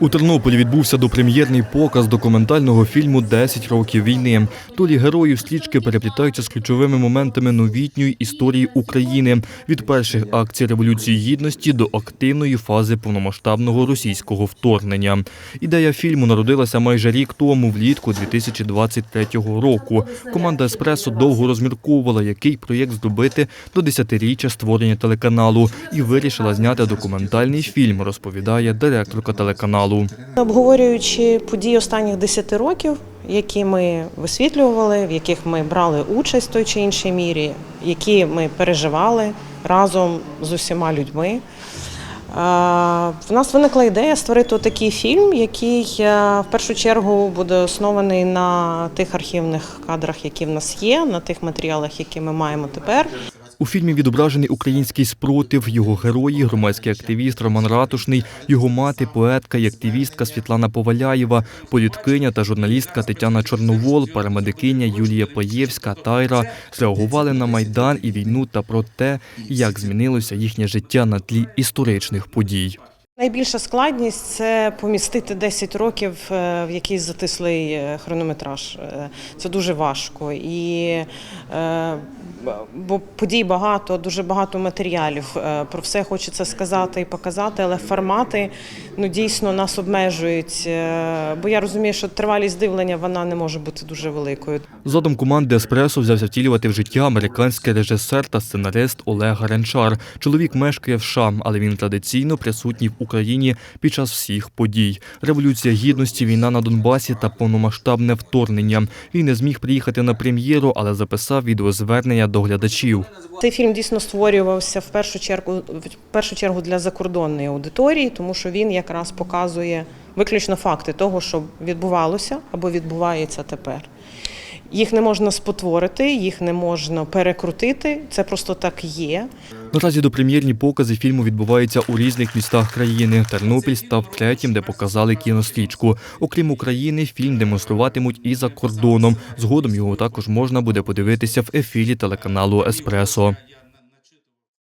У Тернополі відбувся допрем'єрний показ документального фільму «10 років війни. Долі героїв стрічки переплітаються з ключовими моментами новітньої історії України від перших акцій революції гідності до активної фази повномасштабного російського вторгнення. Ідея фільму народилася майже рік тому, влітку 2023 року. Команда Еспресо довго розмірковувала, який проєкт зробити до 10-річчя створення телеканалу, і вирішила зняти документальний фільм, розповідає директорка телеканалу. Обговорюючи події останніх 10 років, які ми висвітлювали, в яких ми брали участь в той чи іншій мірі, які ми переживали разом з усіма людьми. е, В нас виникла ідея створити такий фільм, який е, в першу чергу буде оснований на тих архівних кадрах, які в нас є, на тих матеріалах, які ми маємо тепер. У фільмі відображений український спротив, його герої, громадський активіст Роман Ратушний, його мати, поетка і активістка Світлана Поваляєва, політкиня та журналістка Тетяна Чорновол, парамедикиня Юлія Паєвська, Тайра зреагували на майдан і війну та про те, як змінилося їхнє життя на тлі історичних подій. Найбільша складність це помістити 10 років е, в якийсь затислий е, хронометраж. Е, Це дуже важко. І, бо подій багато, дуже багато матеріалів. Е, Про все хочеться сказати і показати, але формати ну, дійсно нас обмежують. Е, Бо я розумію, що тривалість дивлення вона не може бути дуже великою. Задум команди Еспресо взявся втілювати в життя американський режисер та сценарист Олег Гаренчар. Чоловік мешкає в США, але він традиційно присутній в Україні під час всіх подій. Революція гідності, війна на Донбасі та повномасштабне вторгнення. Він не зміг приїхати на прем'єру, але записав відеозвернення до глядачів. Цей фільм дійсно створювався в першу чергу в першу чергу для закордонної аудиторії, тому що він якраз показує виключно факти того, що відбувалося або відбувається тепер. Їх не можна спотворити, їх не можна перекрутити. Це просто так є. Наразі допрем'єрні покази фільму відбуваються у різних містах країни. Тернопіль став третім, де показали кінострічку. Окрім України, фільм демонструватимуть і за кордоном. Згодом його також можна буде подивитися в ефірі телеканалу Еспресо.